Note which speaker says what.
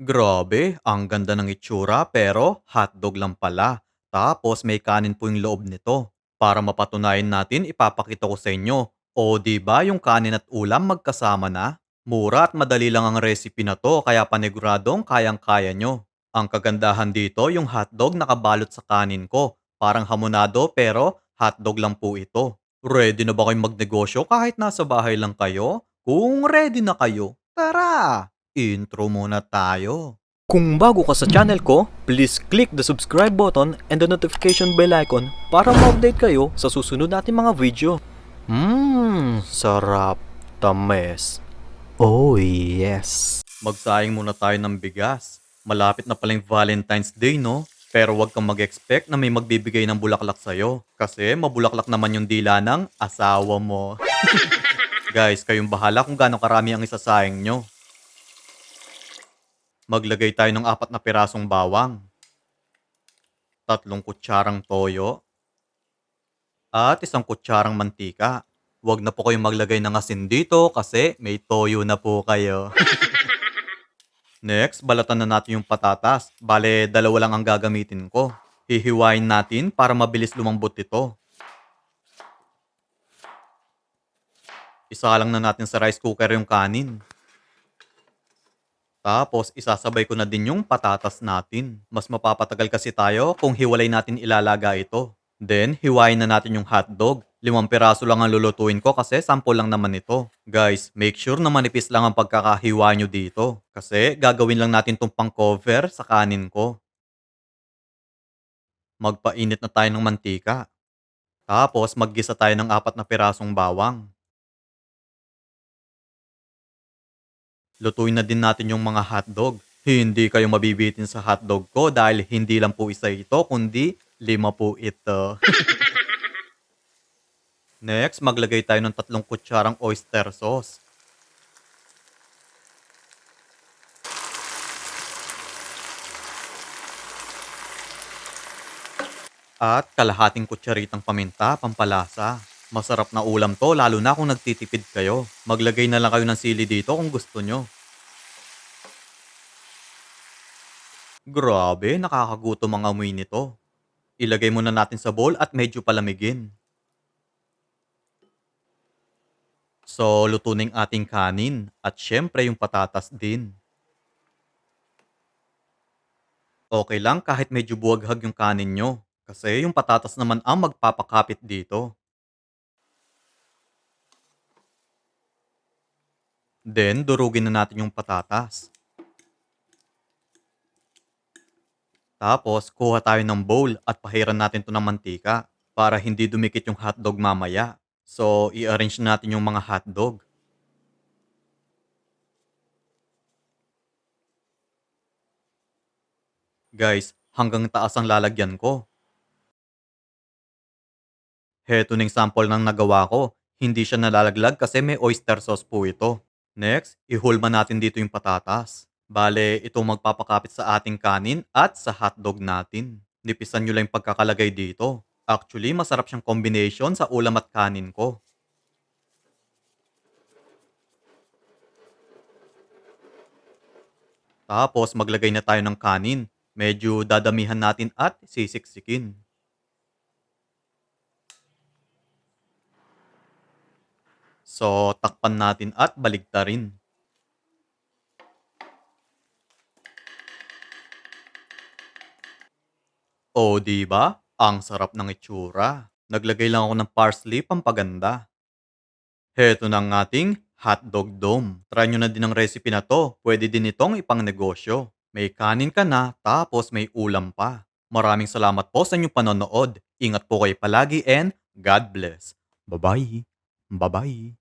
Speaker 1: Grabe, ang ganda ng itsura pero hotdog lang pala. Tapos may kanin po yung loob nito. Para mapatunayan natin, ipapakita ko sa inyo. O di ba yung kanin at ulam magkasama na? Mura at madali lang ang recipe na to kaya paniguradong kayang-kaya nyo. Ang kagandahan dito, yung hotdog nakabalot sa kanin ko. Parang hamonado pero hotdog lang po ito. Ready na ba kayong magnegosyo kahit nasa bahay lang kayo? Kung ready na kayo, tara! Intro muna tayo.
Speaker 2: Kung bago ka sa channel ko, please click the subscribe button and the notification bell icon para ma-update kayo sa susunod nating mga video. Mmm, sarap. Tames. Oh yes.
Speaker 1: Magsayang muna tayo ng bigas. Malapit na palang Valentine's Day, no? Pero wag kang mag-expect na may magbibigay ng bulaklak sa'yo. Kasi mabulaklak naman yung dila ng asawa mo. Guys, kayong bahala kung gaano karami ang isasayang nyo. Maglagay tayo ng apat na pirasong bawang. Tatlong kutsarang toyo. At isang kutsarang mantika. Huwag na po kayong maglagay ng asin dito kasi may toyo na po kayo. Next, balatan na natin yung patatas. Bale, dalawa lang ang gagamitin ko. Hihiwain natin para mabilis lumambot ito. Isa lang na natin sa rice cooker yung kanin. Tapos, isasabay ko na din yung patatas natin. Mas mapapatagal kasi tayo kung hiwalay natin ilalaga ito. Then, hiwain na natin yung hotdog. Limang piraso lang ang lulutuin ko kasi sample lang naman ito. Guys, make sure na manipis lang ang pagkakahiwa nyo dito. Kasi gagawin lang natin tong pang cover sa kanin ko. Magpainit na tayo ng mantika. Tapos, maggisa tayo ng apat na pirasong bawang. Lutuin na din natin yung mga hotdog. Hindi kayo mabibitin sa hotdog ko dahil hindi lang po isa ito, kundi lima po ito. Next, maglagay tayo ng tatlong kutsarang oyster sauce. At kalahating kutsaritang paminta, pampalasa. Masarap na ulam to, lalo na kung nagtitipid kayo. Maglagay na lang kayo ng sili dito kung gusto nyo. Grabe, nakakagutom ang amoy nito. Ilagay muna natin sa bowl at medyo palamigin. So, luto na ating kanin at syempre yung patatas din. Okay lang kahit medyo buwaghag yung kanin nyo. Kasi yung patatas naman ang magpapakapit dito. Then, durugin na natin yung patatas. Tapos, kuha tayo ng bowl at pahiran natin to ng mantika para hindi dumikit yung hotdog mamaya. So, i-arrange natin yung mga hotdog. Guys, hanggang taas ang lalagyan ko. Heto na yung sample ng nagawa ko. Hindi siya nalalaglag kasi may oyster sauce po ito. Next, ihulma natin dito yung patatas. Bale, ito magpapakapit sa ating kanin at sa hotdog natin. Nipisan nyo lang yung pagkakalagay dito. Actually, masarap siyang combination sa ulam at kanin ko. Tapos, maglagay na tayo ng kanin. Medyo dadamihan natin at sisiksikin. So, takpan natin at baligtarin. O, di ba? Ang sarap ng itsura. Naglagay lang ako ng parsley pampaganda. Heto na ang ating hotdog dome. Try nyo na din ang recipe na to. Pwede din itong ipang negosyo. May kanin ka na, tapos may ulam pa. Maraming salamat po sa inyong panonood. Ingat po kayo palagi and God bless. Bye-bye. Bye-bye.